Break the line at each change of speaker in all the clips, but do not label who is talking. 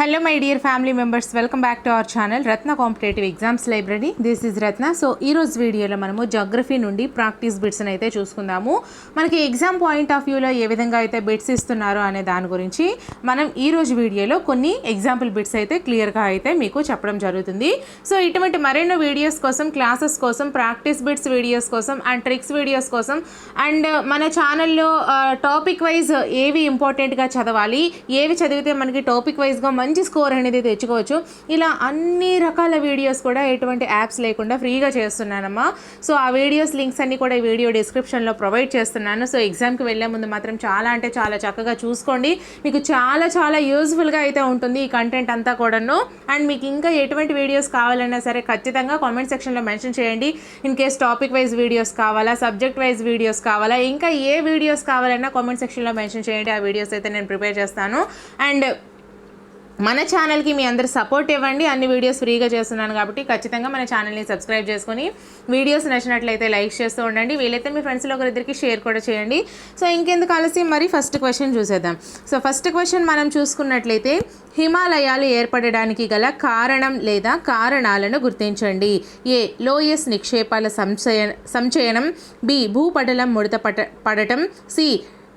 Hello my dear family members welcome back to our channel Ratna competitive exams library this is Ratna so ఈ రోజు వీడియోలో మనము geography నుండి practice బిట్స్ని అయితే చూసుకుందాము. మనకి ఎగ్జామ్ పాయింట్ ఆఫ్ వ్యూలో ఏ విధంగా అయితే బిట్స్ ఇస్తున్నారో అనే దాని గురించి మనం ఈ రోజు వీడియోలో కొన్ని ఎగ్జాంపుల్ బిట్స్ అయితే క్లియర్గా అయితే మీకు చెప్పడం జరుగుతుంది. సో ఇటువంటి మరెన్నో వీడియోస్ కోసం క్లాసెస్ కోసం ప్రాక్టీస్ బిట్స్ వీడియోస్ కోసం అండ్ ట్రిక్స్ వీడియోస్ కోసం అండ్ uh, మన ఛానల్లో టాపిక్ వైజ్ ఏవి ఇంపార్టెంట్గా చదవాలి ఏవి చదివితే మనకి టాపిక్ వైజ్గా మంచి మంచి స్కోర్ అనేది తెచ్చుకోవచ్చు. ఇలా అన్ని రకాల వీడియోస్ కూడా ఎటువంటి యాప్స్ లేకుండా ఫ్రీగా చేస్తున్నానమ్మా. సో ఆ వీడియోస్ లింక్స్ అన్ని కూడా ఈ వీడియో డిస్క్రిప్షన్లో ప్రొవైడ్ చేస్తున్నాను. సో ఎగ్జామ్కి వెళ్ళే ముందు మాత్రం చాలా అంటే చాలా చక్కగా చూసుకోండి. మీకు చాలా చాలా యూజ్ఫుల్గా అయితే ఉంటుంది ఈ కంటెంట్ అంతా కూడాను. అండ్ మీకు ఇంకా ఎటువంటి వీడియోస్ కావాలన్నా సరే ఖచ్చితంగా కామెంట్ సెక్షన్లో మెన్షన్ చేయండి. In case topic wise videos కావాలా సబ్జెక్ట్ వైజ్ వీడియోస్ కావాలా ఇంకా ఏ వీడియోస్ కావాలన్నా కామెంట్ సెక్షన్లో మెన్షన్ చేయండి. ఆ వీడియోస్ అయితే నేను ప్రిపేర్ చేస్తాను. అండ్ మన ఛానల్కి మీ అందరు సపోర్ట్ ఇవ్వండి. అన్ని వీడియోస్ ఫ్రీగా చేస్తున్నాను కాబట్టి ఖచ్చితంగా మన ఛానల్ని సబ్స్క్రైబ్ చేసుకొని వీడియోస్ నచ్చినట్లయితే లైక్ చేస్తూ ఉండండి. వీలైతే మీ ఫ్రెండ్స్లో ఒకరిద్దరికి షేర్ కూడా చేయండి. సో ఇంకెందుకు ఆలస్యం? మరి ఫస్ట్ క్వశ్చన్ చూసేద్దాం. సో ఫస్ట్ క్వశ్చన్ మనం చూసుకున్నట్లయితే హిమాలయాలు ఏర్పడడానికి గల కారణం లేదా కారణాలను గుర్తించండి. ఏ లోయస్ నిక్షేపాల సంచయ సంచయనం బి భూపటలం ముడత పట పడటం సి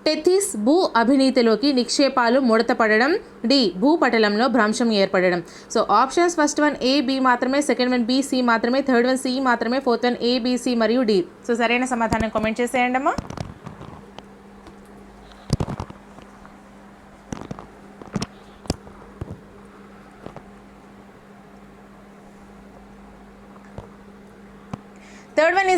టెథిస్ భూ అవినీతిలోకి నిక్షేపాలు ముడతపడడం డి భూపటలంలో భ్రంశం ఏర్పడడం. So options first one A B మాత్రమే సెకండ్ వన్ బి సి మాత్రమే థర్డ్ వన్ సి మాత్రమే fourth one A B C మరియు డి. సో సరైన సమాధానం కామెంట్ చేసేయండి అమ్మా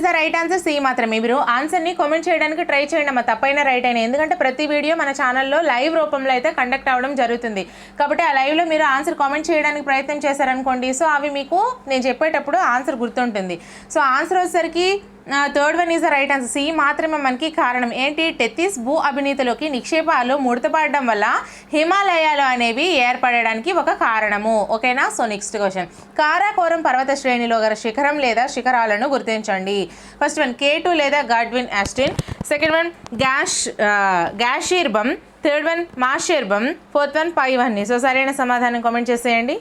ద రైట్ ఆన్సర్ సి మాత్రమే. మీరు ఆన్సర్ని కామెంట్ చేయడానికి ట్రై చేయండి. అమ్మ తప్పైన రైట్ అయినా. ఎందుకంటే ప్రతి వీడియో మన ఛానల్లో లైవ్ రూపంలో అయితే కండక్ట్ అవ్వడం జరుగుతుంది. కాబట్టి ఆ లైవ్లో మీరు ఆన్సర్ కామెంట్ చేయడానికి ప్రయత్నం చేశారనుకోండి. సో అవి మీకు నేను చెప్పేటప్పుడు ఆన్సర్ గుర్తుంటుంది. సో ఆన్సర్ వచ్చేసరికి third one is the right answer C మాత్రమే మనకి కారణం ఏంటి? టెత్తిస్ భూ అవినీతిలోకి నిక్షేపాలు ముడతపడడం వల్ల హిమాలయాలు అనేవి ఏర్పడడానికి ఒక కారణము. ఓకేనా? సో నెక్స్ట్ క్వశ్చన్ కారాకోరం పర్వత శ్రేణిలో గల శిఖరం లేదా శిఖరాలను గుర్తించండి. ఫస్ట్ వన్ కే టూ లేదా గాడ్విన్ ఆస్టిన్ సెకండ్ వన్ గ్యాష్ గ్యాషీర్బం థర్డ్ వన్ మాషీర్బం ఫోర్త్ వన్ పైవన్నీ సో సరైన సమాధానం కామెంట్ చేసేయండి.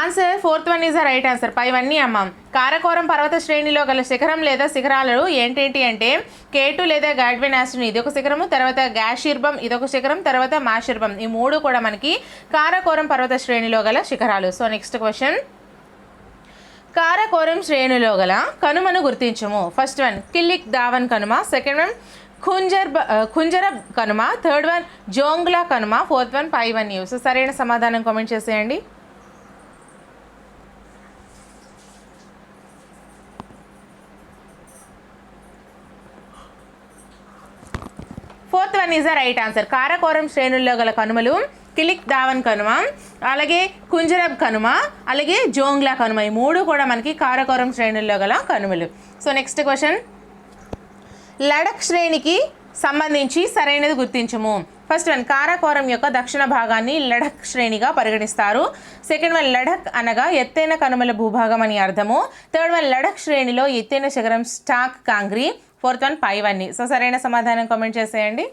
Answer fourth one is the right answer పైవన్నీ అమ్మ. కారకోరం పర్వత శ్రేణిలో గల శిఖరం లేదా శిఖరాలు ఏంటేంటి అంటే కేటు లేదా గాడ్వెన్ ఆస్టిన్ ఇది ఒక శిఖరము తర్వాత గ్యాషిర్బం ఇదొక శిఖరం తర్వాత మాషిర్బం ఈ మూడు కూడా మనకి కారకోరం పర్వత శ్రేణిలో గల శిఖరాలు. సో నెక్స్ట్ క్వశ్చన్ కారకోరం శ్రేణిలో గల కనుమను గుర్తించము. ఫస్ట్ వన్ కిల్లిక్ దావన్ కనుమ. సెకండ్ వన్ ఖుంజర్ ఖుంజర కనుమ. థర్డ్ వన్ జోంగ్లా కనుమ. ఫోర్త్ వన్ పై వన్ యూ సో సరైన సమాధానం కామెంట్ చేసేయండి. Fourth one is the right answer Karakoram శ్రేణుల్లో గల కనుమలు కిలిక్ దావన్ కనుమ అలాగే కుంజరబ్ కనుమ అలాగే జోంగ్లా కనుమ ఈ మూడు కూడా మనకి కారకోరం శ్రేణుల్లో గల కనుమలు సో నెక్స్ట్ క్వశ్చన్ లడక్ శ్రేణికి సంబంధించి సరైనది గుర్తించము ఫస్ట్ వన్ కారాకోరం యొక్క దక్షిణ భాగాన్ని లడక్ శ్రేణిగా పరిగణిస్తారు సెకండ్ వన్ లడక్ అనగా ఎత్తైన కనుమల భూభాగం అని అర్థము. థర్డ్ వన్ లడక్ శ్రేణిలో ఎత్తైన శిఖరం Stok Kangri fourth one five అన్ని సో సరైన సమాధానం కామెంట్ చేసేయండి.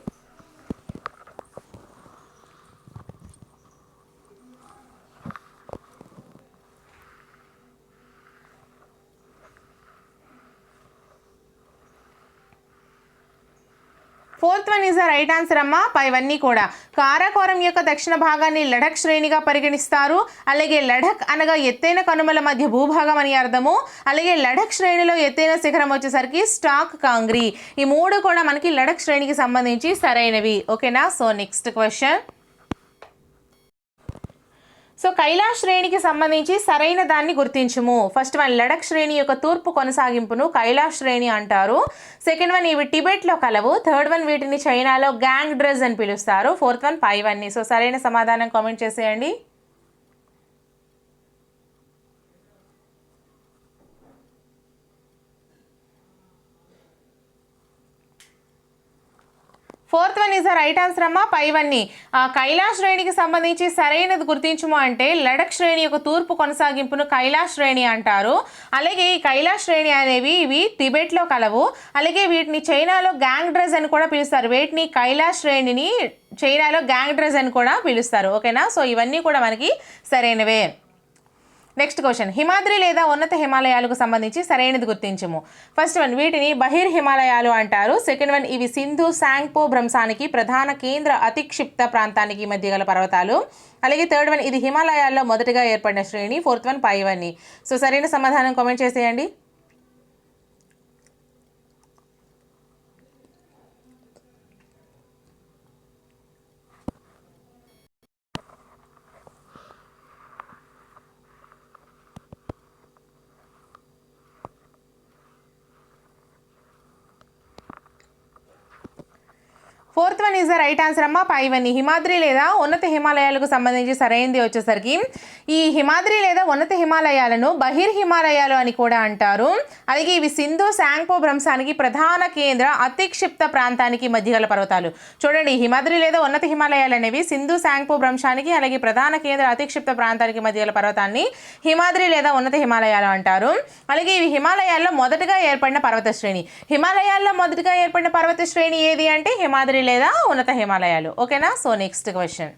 Fourth one is the right answer అమ్మ. పైవన్నీ కూడా. కారాకోరం యొక్క దక్షిణ భాగాన్ని లడక్ శ్రేణిగా పరిగణిస్తారు. అలాగే లడక్ అనగా ఎత్తైన కనుమల మధ్య భూభాగం అని అర్థము. అలాగే లడక్ శ్రేణిలో ఎత్తైన శిఖరం వచ్చేసరికి స్టాక్ కాంగ్రీ. ఈ మూడు కూడా మనకి లడక్ శ్రేణికి సంబంధించి సరైనవి. ఓకేనా? So next question so Kailash శ్రేణికి సంబంధించి సరైన దాన్ని గుర్తించుము. ఫస్ట్ వన్ లడక్ శ్రేణి యొక్క తూర్పు కొనసాగింపును కైలాష్ శ్రేణి అంటారు. సెకండ్ వన్ ఇవి టిబెట్లో కలవు. థర్డ్ వన్ వీటిని చైనాలో గ్యాంగ్ డ్రెస్ అని పిలుస్తారు. ఫోర్త్ వన్ పైవన్నీ. సో సరైన సమాధానం కామెంట్ చేసేయండి. Fourth one is the right answer అమ్మా పైవన్నీ ఆ, కైలాష్ శ్రేణికి సంబంధించి సరైనది గుర్తించుము అంటే లడక్ శ్రేణి యొక్క తూర్పు కొనసాగింపును కైలాష్ శ్రేణి అంటారు. అలాగే ఈ కైలాష్ శ్రేణి అనేవి ఇవి టిబెట్లో కలవు. అలాగే వీటిని చైనాలో గ్యాంగ్ డ్రెస్ అని కూడా పిలుస్తారు. వీటిని కైలాష్ శ్రేణిని చైనాలో గ్యాంగ్ డ్రెస్ అని కూడా పిలుస్తారు. ఓకేనా? సో ఇవన్నీ కూడా మనకి సరైనవే. నెక్స్ట్ క్వశ్చన్ హిమాద్రి లేదా ఉన్నత హిమాలయాలకు సంబంధించి సరైనది గుర్తించము. ఫస్ట్ వన్ వీటిని బహిర్ హిమాలయాలు అంటారు. సెకండ్ వన్ ఇవి సింధు శాంగ్పో భ్రంశానికి ప్రధాన కేంద్ర అతిక్షిప్త ప్రాంతానికి మధ్య గల పర్వతాలు. అలాగే థర్డ్ వన్ ఇది హిమాలయాల్లో మొదటిగా ఏర్పడిన శ్రేణి. ఫోర్త్ వన్ పైవన్నీ సో సరైన సమాధానం కామెంట్ చేసేయండి. One is the right answer అమ్మా. పైవన్నీ హిమాద్రి లేదా ఉన్నత హిమాలయాలకు సంబంధించి సరైనది వచ్చేసరికి ఈ హిమాద్రి లేదా ఉన్నత హిమాలయాలను బహిర్ హిమాలయాలు అని కూడా అంటారు. అలాగే ఇవి సింధు శాంగ్పో భ్రంశానికి ప్రధాన కేంద్ర అతిక్షిప్త ప్రాంతానికి మధ్యగల పర్వతాలు. చూడండి హిమాద్రి లేదా ఉన్నత హిమాలయాలు అనేవి సింధు శాంగ్పో భ్రంశానికి అలాగే ప్రధాన కేంద్ర అతిక్షిప్త ప్రాంతానికి మధ్యగల పర్వతాన్ని హిమాద్రి లేదా ఉన్నత హిమాలయాలు అంటారు. అలాగే ఇవి హిమాలయాల్లో మొదటగా ఏర్పడిన పర్వత శ్రేణి హిమాలయాల్లో మొదటగా ఏర్పడిన పర్వత శ్రేణి ఏది అంటే హిమాద్రి లేదా ఉన్నత హిమాలయాలు. ఓకేనా? సో నెక్స్ట్ క్వశ్చన్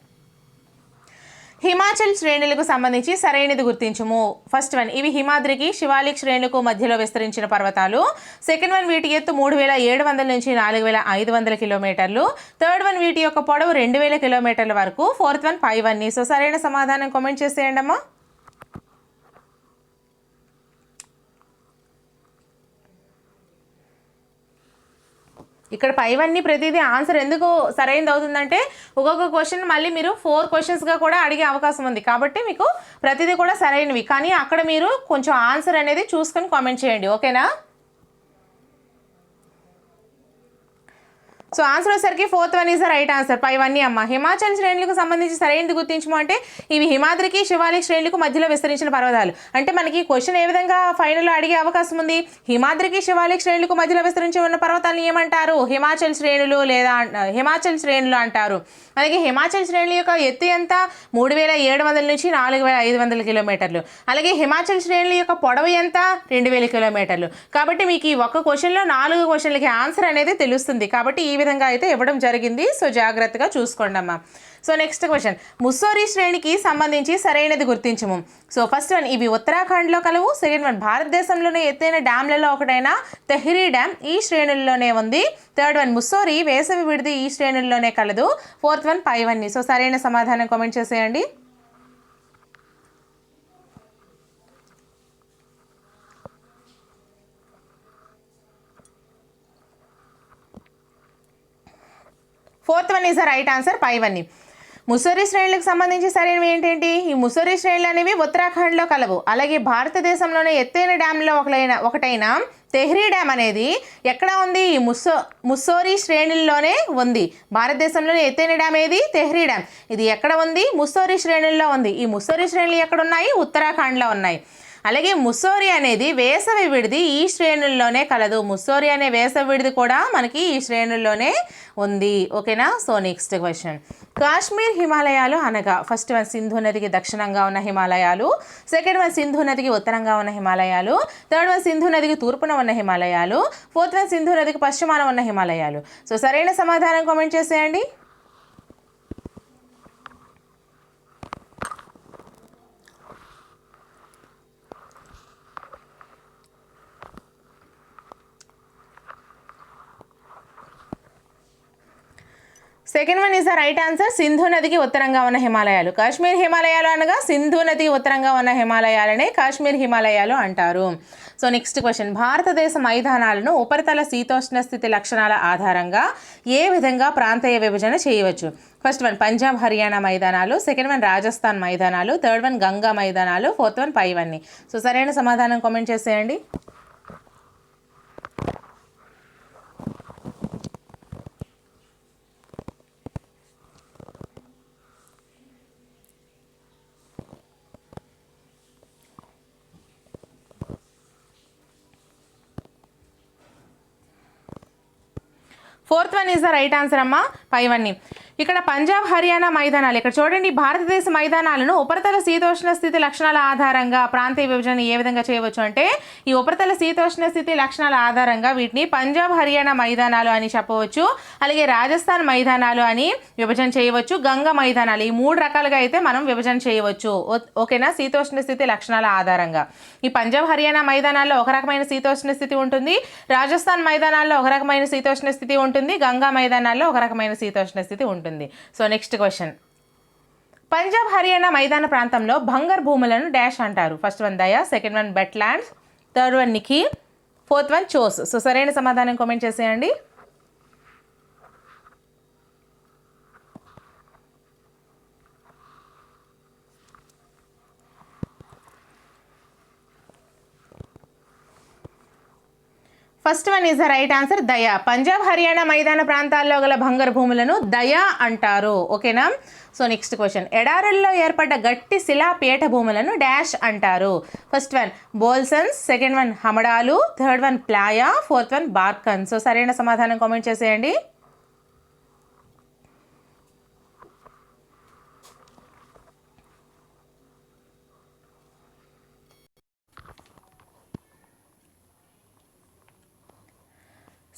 హిమాచల్ శ్రేణులకు సంబంధించి సరైనది గుర్తించుము. ఫస్ట్ వన్ ఇవి హిమాద్రికి శివాలిక్ శ్రేణులకు మధ్యలో విస్తరించిన పర్వతాలు. సెకండ్ వన్ వీటి ఎత్తు మూడు వేల ఏడు వందల నుంచి నాలుగు వేల ఐదు వందల కిలోమీటర్లు. థర్డ్ వన్ వీటి యొక్క పొడవు రెండు వేల కిలోమీటర్ల వరకు. Fourth one five one so సరైన సమాధానం కామెంట్ చేసేయండి అమ్మా ఇక్కడ పైవన్నీ ప్రతిదీ ఆన్సర్ ఎందుకు సరైనది అవుతుందంటే ఒక్కొక్క క్వశ్చన్ మళ్ళీ మీరు ఫోర్ క్వశ్చన్స్గా కూడా అడిగే అవకాశం ఉంది. కాబట్టి మీకు ప్రతిదీ కూడా సరైనవి. కానీ అక్కడ మీరు కొంచెం ఆన్సర్ అనేది చూసుకొని కామెంట్ చేయండి. ఓకేనా? సో ఆన్సర్ వచ్చేసరికి fourth one is the right answer pi one అమ్మ. హిమాచల్ శ్రేణులకు సంబంధించి సరైనది గుర్తించము అంటే ఇవి హిమాద్రికి శివాలి శ్రేణులకు మధ్యలో విస్తరించిన పర్వతాలు. అంటే మనకి క్వశ్చన్ ఏ విధంగా ఫైనల్లో అడిగే అవకాశం ఉంది? హిమాద్రికి శివాలి శ్రేణులకు మధ్యలో విస్తరించి ఉన్న పర్వతాలను ఏమంటారు? హిమాచల్ శ్రేణులు లేదా హిమాచల్ శ్రేణులు అంటారు. అలాగే హిమాచల్ శ్రేణుల యొక్క ఎత్తు ఎంత? మూడు వేల ఏడు వందల నుంచి నాలుగు వేల ఐదు వందల కిలోమీటర్లు. అలాగే హిమాచల్ శ్రేణుల యొక్క పొడవు ఎంత? రెండు వేల కిలోమీటర్లు. కాబట్టి మీకు ఈ ఒక్క క్వశ్చన్లో నాలుగు క్వశ్చన్లకి ఆన్సర్ అనేది తెలుస్తుంది. కాబట్టి ఈ విధంగా అయితే ఇవ్వడం జరిగింది. సో జాగ్రత్తగా చూసుకోండి అమ్మా. So next question. ముస్సోరీ శ్రేణికి సంబంధించి సరైనది గుర్తించము. సో ఫస్ట్ వన్ ఇవి ఉత్తరాఖండ్లో కలవు. సెకండ్ వన్ భారతదేశంలోనే ఎత్తైన డ్యామ్లలో ఒకటైన తెహ్రీ డ్యామ్ ఈ శ్రేణుల్లోనే ఉంది. థర్డ్ వన్ ముస్సోరీ వేసవి విడిది ఈ శ్రేణుల్లోనే కలదు. ఫోర్త్ వన్ పైవన్నీ. సో సరైన సమాధానం కామెంట్ చేసేయండి. Fourth one is the right answer పైవన్నీ ముసోరీ శ్రేణులకు సంబంధించి సరైనవి ఏంటంటి? ఈ ముసోరీ శ్రేణులు అనేవి ఉత్తరాఖండ్లో కలవు. అలాగే భారతదేశంలోనే ఎత్తైన డ్యాంలో ఒకటైన ఒకటైన తెహ్రీ డ్యామ్ అనేది ఎక్కడ ఉంది? ఈ ముస్సో ముస్సోరీ శ్రేణుల్లోనే ఉంది. భారతదేశంలోనే ఎత్తైన డ్యామ్ ఏది? తెహ్రీ డ్యామ్. ఇది ఎక్కడ ఉంది? ముస్సోరీ శ్రేణుల్లో ఉంది. ఈ ముస్సోరీ శ్రేణులు ఎక్కడ ఉన్నాయి ఉత్తరాఖండ్లో ఉన్నాయి. అలాగే ముస్సోరి అనేది వేసవి విడిది ఈ శ్రేణుల్లోనే కలదు. ముస్సోరి అనే వేసవి విడిది కూడా మనకి ఈ శ్రేణుల్లోనే ఉంది. ఓకేనా? సో నెక్స్ట్ క్వశ్చన్ కాశ్మీర్ హిమాలయాలు అనగా ఫస్ట్ వన్ సింధు నదికి దక్షిణంగా ఉన్న హిమాలయాలు సెకండ్ వన్ సింధు నదికి ఉత్తరంగా ఉన్న హిమాలయాలు థర్డ్ వన్ సింధు నదికి తూర్పున ఉన్న హిమాలయాలు ఫోర్త్ వన్ సింధు నదికి పశ్చిమాన ఉన్న హిమాలయాలు. సో సరైన సమాధానం కామెంట్ చేసేయండి. Second one is the right answer Sindhu నదికి ఉత్తరంగా ఉన్న హిమాలయాలు. కాశ్మీర్ హిమాలయాలు అనగా సింధు నదికి ఉత్తరంగా ఉన్న హిమాలయాలనే కాశ్మీర్ హిమాలయాలు అంటారు. సో నెక్స్ట్ క్వశ్చన్ భారతదేశ మైదానాలను ఉపరితల శీతోష్ణ స్థితి లక్షణాల ఆధారంగా ఏ విధంగా ప్రాంతీయ విభజన చేయవచ్చు? ఫస్ట్ వన్ పంజాబ్ హర్యానా మైదానాలు. సెకండ్ వన్ రాజస్థాన్ మైదానాలు. థర్డ్ వన్ గంగా మైదానాలు. ఫోర్త్ వన్ పైవన్నీ సో సరైన సమాధానం కామెంట్ చేసేయండి. Fourth one is the right answer అమ్మా పైవన్నీ ఇక్కడ పంజాబ్ హర్యానా మైదానాలు. ఇక్కడ చూడండి భారతదేశ మైదానాలను ఉపరితల శీతోష్ణ స్థితి లక్షణాల ఆధారంగా ప్రాంతీయ విభజన ఏ విధంగా చేయవచ్చు అంటే ఈ ఉపరితల శీతోష్ణ స్థితి లక్షణాల ఆధారంగా వీటిని పంజాబ్ హర్యానా మైదానాలు అని చెప్పవచ్చు. అలాగే రాజస్థాన్ మైదానాలు అని విభజన చేయవచ్చు. గంగా మైదానాలు ఈ మూడు రకాలుగా అయితే మనం విభజన చేయవచ్చు. ఓ- ఓకేనా? శీతోష్ణ స్థితి లక్షణాల ఆధారంగా. ఈ పంజాబ్ హర్యానా మైదానాల్లో ఒక రకమైన శీతోష్ణ స్థితి ఉంటుంది. రాజస్థాన్ మైదానాల్లో ఒక రకమైన శీతోష్ణ స్థితి ఉంటుంది. గంగా మైదానాల్లో ఒక రకమైన శీతోష్ణ స్థితి ఉంటుంది. ఉంటుంది. So next question Punjab Haryana మైదాన ప్రాంతంలో బంగర్ భూములను డాష్ అంటారు. ఫస్ట్ వన్ దయా second one bet lands third one Nikhi fourth one చోస్ సో సరైన సమాధానం కామెంట్ చేసేయండి. First one is the right answer దయా పంజాబ్ హర్యానా మైదాన ప్రాంతాల్లో గల బంగారు భూములను దయా అంటారు. ఓకేనా సో నెక్స్ట్ క్వశ్చన్ ఎడారుల్లో ఏర్పడ్డ గట్టి శిలా పీఠ భూములను డాష్ అంటారు. First one bolsons second one హమడాలు third one playa fourth one barchan so సరైన సమాధానం కామెంట్ చేసేయండి.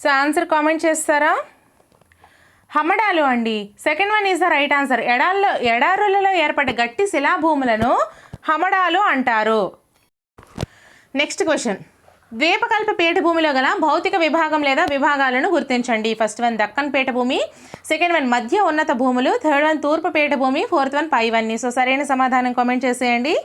సో ఆన్సర్ కామెంట్ చేస్తారా? హమడాలు అండి. Second one is the right answer ఎడాల్లో ఎడారులలో ఏర్పడే గట్టి శిలాభూములను హమడాలు అంటారు. నెక్స్ట్ క్వశ్చన్ ద్వీపకల్ప పీఠభూమిలో గల భౌతిక విభాగం లేదా విభాగాలను గుర్తించండి. ఫస్ట్ వన్ దక్కన్ పీఠభూమి. సెకండ్ వన్ మధ్య ఉన్నత భూములు. థర్డ్ వన్ తూర్పు పీఠభూమి. ఫోర్త్ వన్ పైవన్నీ. సో సరైన సమాధానం కామెంట్ చేసేయండి.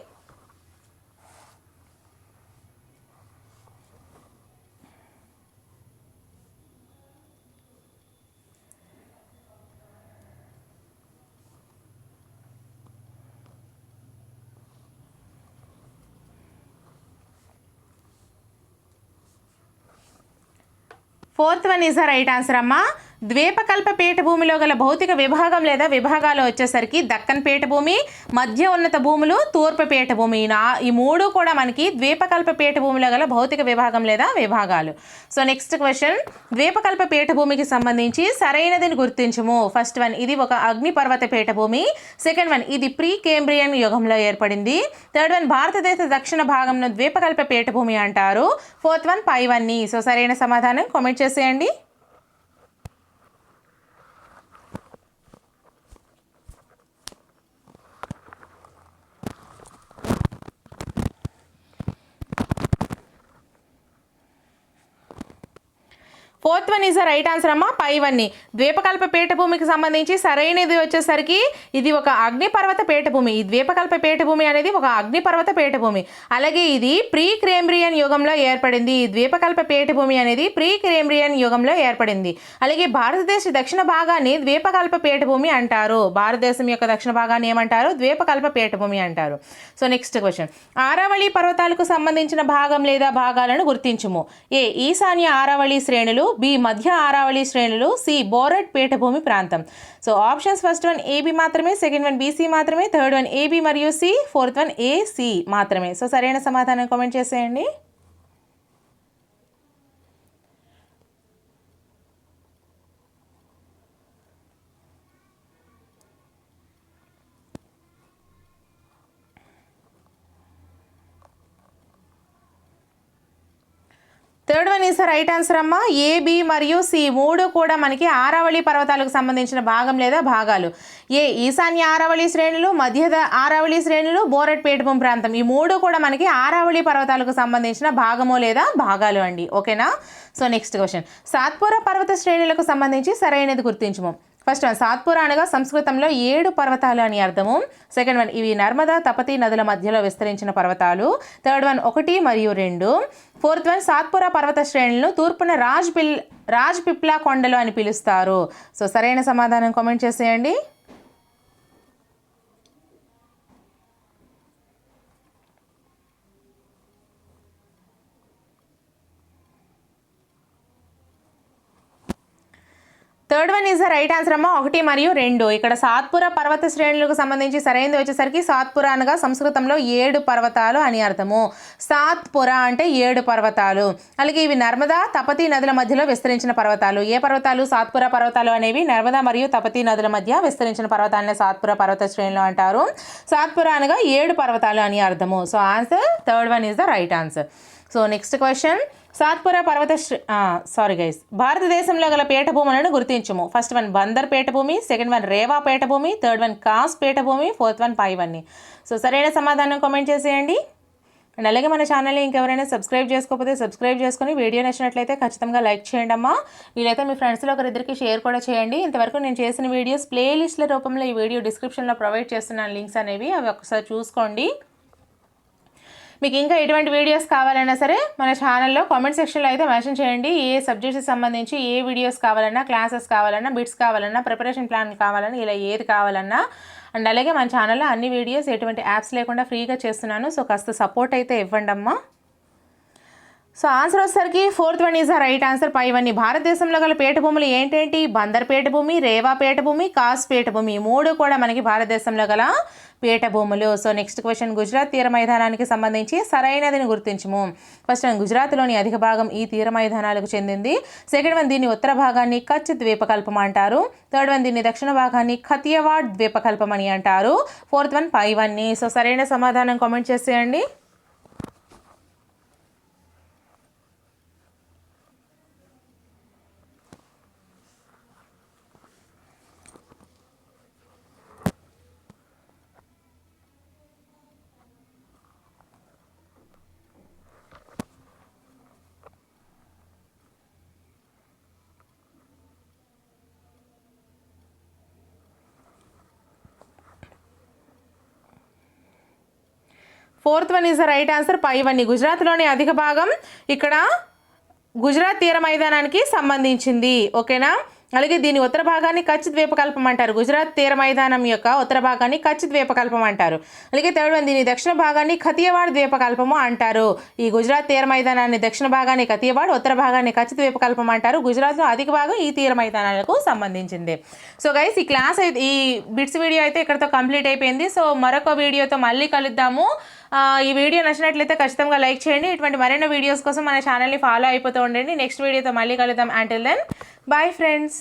Fourth one is the right answer అమ్మా. ద్వీపకల్ప పీఠభూమిలో గల భౌతిక విభాగం లేదా విభాగాలు వచ్చేసరికి దక్కన్ పీఠభూమి మధ్య ఉన్నత భూములు తూర్పు పీఠభూమి. నా ఈ మూడు కూడా మనకి ద్వీపకల్ప పీఠభూమిలో గల భౌతిక విభాగం లేదా విభాగాలు. సో నెక్స్ట్ క్వశ్చన్ ద్వీపకల్ప పీఠభూమికి సంబంధించి సరైనదిని గుర్తించము. ఫస్ట్ వన్ ఇది ఒక అగ్నిపర్వత పీఠభూమి. సెకండ్ వన్ ఇది ప్రీ కేంబ్రియన్ యుగంలో ఏర్పడింది. థర్డ్ వన్ భారతదేశ దక్షిణ భాగంను ద్వీపకల్ప పీఠభూమి అంటారు. ఫోర్త్ వన్ పైవన్నీ సో సరైన సమాధానం కామెంట్ చేసేయండి. Fourth one is the right answer అమ్మా పైవన్నీ. ద్వీపకల్ప పీఠభూమికి సంబంధించి సరైనది వచ్చేసరికి ఇది ఒక అగ్నిపర్వత పీఠభూమి. ఈ ద్వీపకల్ప పీఠభూమి అనేది ఒక అగ్నిపర్వత పీఠభూమి. అలాగే ఇది ప్రీ క్రేంబ్రియన్ యుగంలో ఏర్పడింది. ఈ ద్వీపకల్ప పీఠభూమి అనేది ప్రీ క్రేంబ్రియన్ యుగంలో ఏర్పడింది. అలాగే భారతదేశ దక్షిణ భాగాన్ని ద్వీపకల్ప పీఠభూమి అంటారు. భారతదేశం యొక్క దక్షిణ భాగాన్ని ఏమంటారు? ద్వీపకల్ప పీఠభూమి అంటారు. సో నెక్స్ట్ క్వశ్చన్ ఆరావళి పర్వతాలకు సంబంధించిన భాగం లేదా భాగాలను గుర్తించుము. ఏ ఈశాన్య ఆరావళి శ్రేణులు బి మధ్య ఆరావళి శ్రేణులు సి బోరట్ పీఠభూమి ప్రాంతం. So options first one A B మాత్రమే సెకండ్ వన్ బీసీ మాత్రమే థర్డ్ వన్ ఏబి మరియు C fourth one A C మాత్రమే. సో సరైన సమాధానం కామెంట్ చేసేయండి. Third one is right answer అమ్మ. ఏ బి మరియు సి మూడు కూడా మనకి ఆరావళి పర్వతాలకు సంబంధించిన భాగం లేదా భాగాలు. ఏ ఈశాన్య ఆరావళి శ్రేణులు మధ్య ఆరావళి శ్రేణులు బోరట్ ప్రాంతం. ఈ మూడు కూడా మనకి ఆరావళి పర్వతాలకు సంబంధించిన భాగము లేదా భాగాలు అండి. ఓకేనా? So next question. సాత్పుర పర్వత శ్రేణులకు సంబంధించి సరైనది గుర్తించము. ఫస్ట్ వన్ సాత్పుర అనగా సంస్కృతంలో ఏడు పర్వతాలు అని అర్థము. సెకండ్ వన్ ఇవి నర్మదా తపతి నదుల మధ్యలో విస్తరించిన పర్వతాలు. థర్డ్ వన్ ఒకటి మరియు రెండు. ఫోర్త్ వన్ సాత్పుర పర్వత శ్రేణులను తూర్పున రాజ్ పిల్ రాజ్ పిప్లా కొండలు అని పిలుస్తారు. సో సరైన సమాధానం కామెంట్ చేసేయండి. Third one is the right answer అమ్మ ఒకటి మరియు రెండు. ఇక్కడ సాత్పుర పర్వత శ్రేణులకు సంబంధించి సరైనది వచ్చేసరికి సాత్పుర అనగా సంస్కృతంలో ఏడు పర్వతాలు అని అర్థము. సాత్పుర అంటే ఏడు పర్వతాలు. అలాగే ఇవి నర్మదా తపతి నదుల మధ్యలో విస్తరించిన పర్వతాలు. ఏ పర్వతాలు? సాత్పుర పర్వతాలు అనేవి నర్మదా మరియు తపతి నదుల మధ్య విస్తరించిన పర్వతాలనే సాత్పుర పర్వత శ్రేణులు అంటారు. సాత్పుర అనగా ఏడు పర్వతాలు అని అర్థము. So answer third one is the right answer. So next question. Satpura పర్వత సారీ గైస్ భారతదేశంలో గల పీఠభూములను గుర్తించము. ఫస్ట్ వన్ బందర్ పీఠభూమి సెకండ్ వన్ రేవా పీఠభూమి థర్డ్ వన్ కాస్ పీఠభూమి ఫోర్త్ వన్ పైవన్నీ. సో సరైన సమాధానం కామెంట్ చేసేయండి. అండ్ అలాగే మన ఛానల్ని ఇంకెవరైనా సబ్స్క్రైబ్ చేసుకోకపోతే సబ్స్క్రైబ్ చేసుకుని వీడియో నచ్చినట్లయితే ఖచ్చితంగా లైక్ చేయండి అమ్మా. వీలైతే మీ ఫ్రెండ్స్లో ఒకరిద్దరికి షేర్ కూడా చేయండి. ఇంతవరకు నేను చేసిన వీడియోస్ ప్లేలిస్ట్ల రూపంలో ఈ వీడియో డిస్క్రిప్షన్లో ప్రొవైడ్ చేస్తున్నాను. లింక్స్ అనేవి అవి ఒకసారి చూసుకోండి. మీకు ఇంకా ఎటువంటి వీడియోస్ కావాలన్నా సరే మన ఛానల్లో కామెంట్ సెక్షన్లో అయితే మెన్షన్ చేయండి. ఏ సబ్జెక్ట్స్కి సంబంధించి ఏ వీడియోస్ కావాలన్నా క్లాసెస్ కావాలన్నా బిట్స్ కావాలన్నా ప్రిపరేషన్ ప్లాన్ కావాలన్నా ఇలా ఏది కావాలన్నా. అండ్ అలాగే మన ఛానల్లో అన్ని వీడియోస్ ఎటువంటి యాప్స్ లేకుండా ఫ్రీగా చేస్తున్నాను. సో కాస్త సపోర్ట్ అయితే ఇవ్వండి అమ్మా సో ఆన్సర్ వచ్చేసరికి fourth one is the right answer. పై ఇవన్నీ భారతదేశంలో గల పీఠభూములు ఏంటేంటి? బందర్ పీఠభూమి రేవా పీఠభూమి కాస్ పీఠభూమి. మూడు కూడా మనకి భారతదేశంలో గల పీఠభూములు. సో నెక్స్ట్ క్వశ్చన్ గుజరాత్ తీర మైదానానికి సంబంధించి సరైనదిని గుర్తించము. ఫస్ట్ వన్ గుజరాత్లోని అధిక భాగం ఈ తీర మైదానాలకు చెందింది. సెకండ్ వన్ దీన్ని ఉత్తర భాగాన్ని కచ్ ద్వీపకల్పం అంటారు. థర్డ్ వన్ దీన్ని దక్షిణ భాగాన్ని ఖతియవాడ్ ద్వీపకల్పం అని అంటారు. ఫోర్త్ వన్ పైవన్నీ సో సరైన సమాధానం కామెంట్ చేసేయండి. Fourth one is the right answer పైవన్నీ గుజరాత్లోని అధిక భాగం ఇక్కడ గుజరాత్ తీర మైదానానికి సంబంధించింది. ఓకేనా? అలాగే దీని ఉత్తర భాగాన్ని కచ్ ద్వీపకల్పం అంటారు. గుజరాత్ తీర మైదానం యొక్క ఉత్తర భాగాన్ని కచ్ ద్వీపకల్పం అంటారు. అలాగే థర్డ్ వన్ దీని దక్షిణ భాగాన్ని ఖతియవాడ్ ద్వీపకల్పము అంటారు. ఈ గుజరాత్ తీర మైదానాన్ని దక్షిణ భాగాన్ని ఖతియవాడ్ ఉత్తర భాగాన్ని కచ్ ద్వీపకల్పం అంటారు. గుజరాత్లో అధిక భాగం ఈ తీర మైదానాలకు సంబంధించింది. సో గైస్ ఈ క్లాస్ అయితే ఈ బిట్స్ వీడియో అయితే ఇక్కడతో కంప్లీట్ అయిపోయింది. సో మరొక వీడియోతో మళ్ళీ కలుద్దాము. ఈ వీడియో నచ్చినట్లయితే ఖచ్చితంగా లైక్ చేయండి. ఇటువంటి మరెన్నో వీడియోస్ కోసం మన ఛానల్ని ఫాలో అయిపోతూ ఉండండి. నెక్స్ట్ వీడియోతో మళ్ళీ కలుద్దాం. Until then bye friends